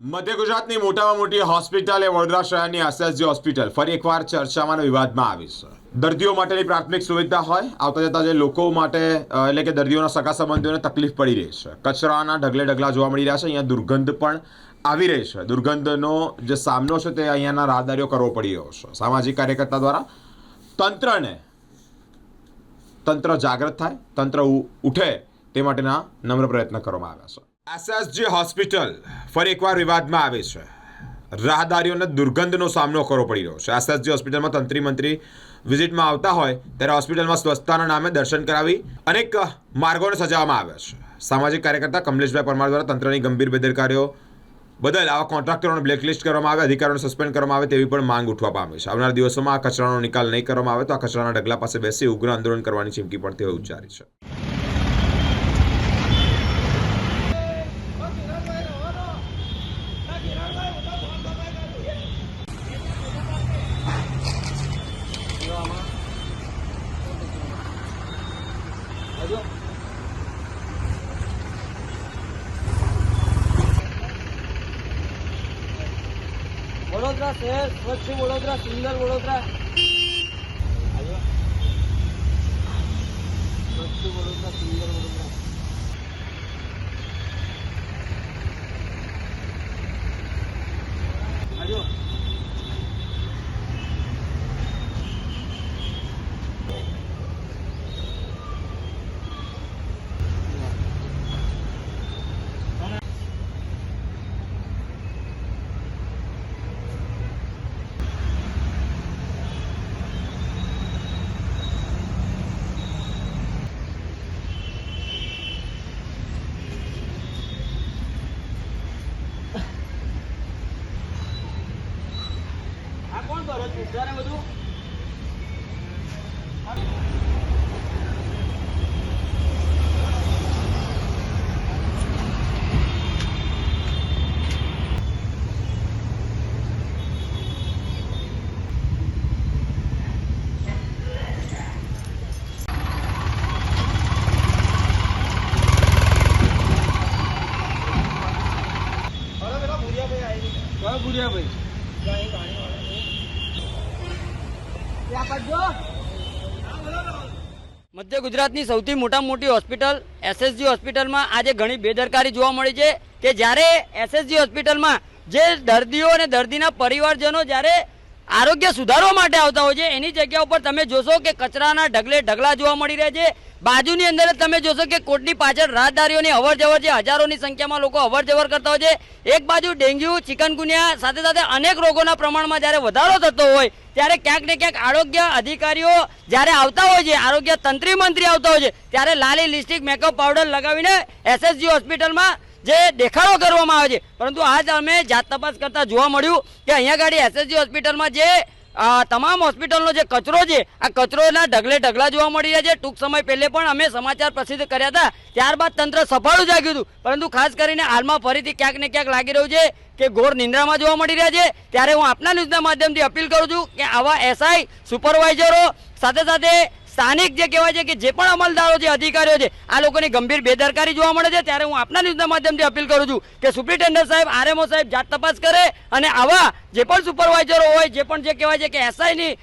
મધ્ય ગુજરાતની મોટામાં મોટી હોસ્પિટલ એ વડોદરા શહેરની એસએસજી હોસ્પિટલ. ફરી એકવાર ચર્ચામાં વિવાદમાં આવી છે દર્દીઓ માટેની પ્રાથમિક સુવિધા હોય, આવતા જતા જે લોકો માટે એટલે કે દર્દીઓના સગા સંબંધીઓને તકલીફ પડી રહી છે. કચરાના ઢગલે ઢગલા જોવા મળી રહ્યા છે, અહીંયા દુર્ગંધ પણ આવી રહી છે. દુર્ગંધનો જે સામનો છે તે અહીંયાના રાહદારીઓ કરવો પડી રહ્યો છે. સામાજિક કાર્યકર્તા દ્વારા તંત્રને તંત્ર જાગૃત થાય, તંત્ર ઉઠે તે માટેના નમ્ર પ્રયત્ન કરવામાં આવ્યા છે. એસએસજી હોસ્પિટલ ફરી એકવાર વિવાદમાં આવે છે. રાહદારીઓને દુર્ગંધનો સામનો કરવો પડી રહ્યો છે. એસએસજી હોસ્પિટલમાં તંત્રી મંત્રી વિઝિટમાં આવતા હોય ત્યારે હોસ્પિટલમાં સ્વચ્છતાના નામે દર્શન કરાવી અનેક માર્ગોને સજાવવામાં આવ્યા છે. સામાજિક કાર્યકર્તા કમલેશભાઈ પરમાર દ્વારા તંત્રની ગંભીર બેદરકારીઓ બદલ આવા કોન્ટ્રાક્ટરોને બ્લેકલિસ્ટ કરવામાં આવે, અધિકારીઓને સસ્પેન્ડ કરવામાં આવે તેવી પણ માંગ ઉઠવા પામી છે. આવનાર દિવસોમાં આ કચરાનો નિકાલ નહીં કરવામાં આવે તો આ કચરાના ઢગલા પાસે બેસી ઉગ્ર આંદોલન કરવાની ચીમકી પણ તેઓ ઉચ્ચારી છે. વડોદરા શહેર સ્વચ્છ વડોદરા સુંદર વડોદરા સ્વચ્છ વડોદરા સુંદર વડોદરા આજો આ કોણ કરો છો ને બધું કયો ભૂરિયાભાઈ મધ્ય ગુજરાતની સૌથી મોટામાં મોટી હોસ્પિટલ એસએસજી હોસ્પિટલમાં આજે ઘણી બેદરકારી જોવા મળી છે કે જ્યારે એસએસજી હોસ્પિટલમાં જે દર્દીઓ અને દર્દીના પરિવારજનો જ્યારે આરોગ્ય સુધારવા માટે આવતા હોય છે, એની જગ્યા ઉપર તમે જોશો કે કચરાના ઢગલે ઢગલા જોવા મળી રહ્યા છે. બાજુની અંદર તમે જોશો કે કોર્ટની પાછળ રાહદારીઓની અવર જવર છે. હજારોની સંખ્યામાં લોકો અવર જવર કરતા હોય છે. એક બાજુ ડેન્ગ્યુ, ચિકનગુનિયા, સાથે સાથે અનેક રોગોના પ્રમાણમાં જ્યારે વધારો થતો હોય ત્યારે ક્યાંક ને ક્યાંક આરોગ્ય અધિકારીઓ જ્યારે આવતા હોય છે, આરોગ્ય તંત્રી મંત્રી આવતા હોય છે, ત્યારે લાલી લિસ્ટિક મેકઅપ પાવડર લગાવીને એસએસજી હોસ્પિટલમાં જે દેખાડો કરવામાં આવે છે. પરંતુ આજ અમે જાત તપાસ કરતા જોવા મળ્યું કે અહીંયા ગાડી એસએસજી હોસ્પિટલમાં જે તમામ હોસ્પિટલનો જે કચરો છે, આ કચરોના ઢગલે ઢગલા જોવા મળી રહ્યા છે. ટૂંક સમય પહેલે પણ અમે સમાચાર પ્રસિદ્ધ કર્યા હતા. ત્યારબાદ તંત્ર સફાળું જાગ્યું હતું. પરંતુ ખાસ કરીને હાલમાં ફરીથી ક્યાંક ને ક્યાંક લાગી રહ્યું છે કે ઘોર નિંદ્રામાં જોવા મળી રહ્યા છે. ત્યારે હું આપના ન્યૂઝના માધ્યમથી અપીલ કરું છું કે આવા એસઆઈ સુપરવાઇઝરો સાથે સાથે સ્થાનિક જે કહેવાય છે કે જે પણ અમલદારો છે અધિકારીઓ છે, આ લોકોની ગંભીર બેદરકારી જોવા મળે છે. ત્યારે હું આપના ન્યૂઝના માધ્યમથી અપીલ કરું છું કે સુપ્રિન્ટેન્ડન્ટ સાહેબ, આરએમઓ સાહેબ જાત તપાસ કરે અને આવા જે પણ સુપરવાઇઝરો હોય, જે પણ જે કહેવાય છે કે એસઆઈની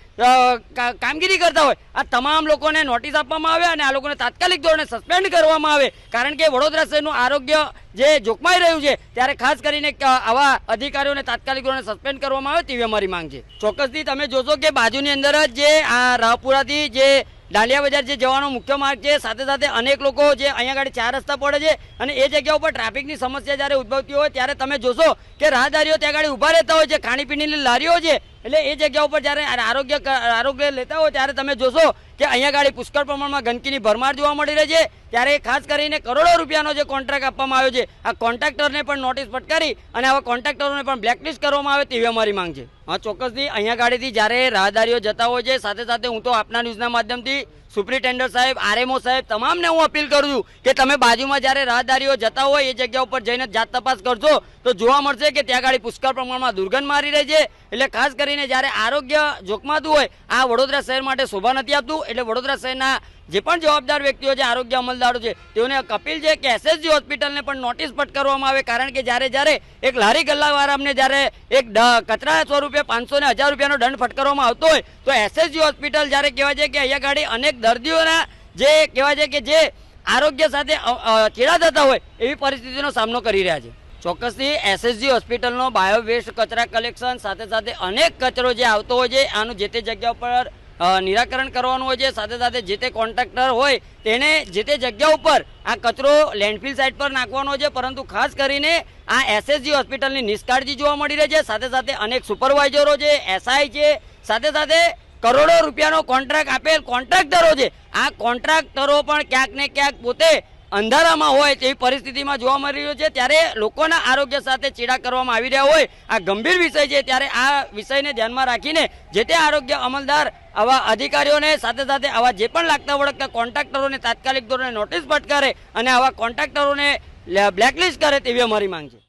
કામગીરી કરતા હોય, આ તમામ લોકોને નોટિસ આપવામાં આવે અને આ લોકોને તાત્કાલિક ધોરણે સસ્પેન્ડ કરવામાં આવે. કારણ કે વડોદરા શહેરનું આરોગ્ય જે જોખમાઈ રહ્યું છે, ત્યારે ખાસ કરીને આવા અધિકારીઓને તાત્કાલિક ધોરણે સસ્પેન્ડ કરવામાં આવે તેવી અમારી માંગ છે. ચોક્કસથી તમે જોશો કે બાજુની અંદર જ જે આ રાહપુરાથી જે દાંડિયા બજાર જે જવાનો મુખ્ય માર્ગ છે, સાથે સાથે અનેક લોકો જે અહીંયા આગળ ચાર રસ્તા પડે છે અને એ જગ્યા ઉપર ટ્રાફિકની સમસ્યા જ્યારે ઉદ્ભવતી હોય ત્યારે તમે જોશો કે રાહદારીઓ ત્યાં આગળ ઊભા રહેતા હોય છે, ખાણીપીણીની લારીઓ છે, એટલે એ જગ્યા ઉપર જ્યારે આરોગ્ય આરોગ્ય લેતા હોય ત્યારે તમે જોશો કે અહીંયા ગાડી પુષ્કળ પ્રમાણમાં ગંદકીની ભરમાર જોવા મળી રહી છે. ત્યારે ખાસ કરીને કરોડો રૂપિયાનો જે કોન્ટ્રાક્ટ આપવામાં આવ્યો છે, આ કોન્ટ્રાક્ટરને પણ નોટિસ ફટકારી અને આવા કોન્ટ્રાક્ટરોને પણ બ્લેકલિસ્ટ કરવામાં આવે તેવી અમારી માંગ છે. હા, ચોક્કસથી. અહીંયા ગાડીથી જ્યારે રાહદારીઓ જતા હોય છે, સાથે સાથે હું તો આપના ન્યૂઝના માધ્યમથી સુપ્રિન્ટેન્ડન્ટ સાહેબ, આરએમઓ સાહેબ, તમામને હું અપીલ કરું છું કે તમે બાજુમાં જ્યારે રાહદારીઓ જતા હોય એ જગ્યા ઉપર જઈને જાત તપાસ કરશો તો જોવા મળશે કે ત્યાં ગાડી પુષ્કળ પ્રમાણમાં દુર્ગંધ મારી રહી છે. એટલે ખાસ કરીને જ્યારે આરોગ્ય જોખમાતું હોય, આ વડોદરા શહેર માટે શોભા નથી આપતું. એટલે વડોદરા શહેરના જે પણ જવાબદાર વ્યક્તિઓ છે, આરોગ્ય અમલદારો છે, તેઓને કપિલ છે કે એસએસજી હોસ્પિટલને પણ નોટિસ ફટકારવામાં આવે, કારણ કે જ્યારે જ્યારે એક લારી ગલ્લાવાળાને જ્યારે એક કચરા સ્વરૂપે પાંચસો ને હજાર રૂપિયાનો દંડ ફટકારવામાં આવતો હોય, તો એસએસજી હોસ્પિટલ જ્યારે કહેવાય છે કે અહીંયા ગાડી અનેક દર્દીઓના જે કહેવાય છે કે જે આરોગ્ય સાથે ચેડા થતા હોય એવી પરિસ્થિતિનો સામનો કરી રહ્યા છે. ચોક્કસથી એસએસજી હોસ્પિટલનો બાયો વેસ્ટ કચરા કલેક્શન સાથે સાથે અનેક કચરો જે આવતો હોય છે, આનું જે તે જગ્યા ઉપર નિરાકરણ કરવાનું હોય છે, સાથે સાથે જે તે કોન્ટ્રાક્ટર હોય તેને જે તે જગ્યા ઉપર આ કચરો લેન્ડફિલ સાઇટ પર નાખવાનો છે, પરંતુ ખાસ કરીને આ એસએસજી હોસ્પિટલની નિષ્કાળજી જોવા મળી રહી છે, સાથે સાથે અનેક સુપરવાઇઝરો છે એસઆઈ છે, સાથે સાથે કરોડો રૂપિયાનો કોન્ટ્રાક્ટ આપેલ કોન્ટ્રાક્ટરો છે. આ કોન્ટ્રાક્ટરો પણ ક્યાંક ને ક્યાંક પોતે અંધારામાં હોય તેવી પરિસ્થિતિમાં જોવા મળી રહ્યું છે. ત્યારે લોકોના આરોગ્ય સાથે ચેડા કરવામાં આવી રહ્યા હોય. આ ગંભીર વિષય છે. ત્યારે આ વિષયને ધ્યાનમાં રાખીને જે તે આરોગ્ય અમલદાર આવા અધિકારીઓને સાથે સાથે આવા જે પણ લાગતા વળગતા કોન્ટ્રાક્ટરોને તાત્કાલિક ધોરણે નોટિસ ફટકારે અને આવા કોન્ટ્રાક્ટરોને બ્લેકલિસ્ટ કરે તેવી અમારી માંગ છે.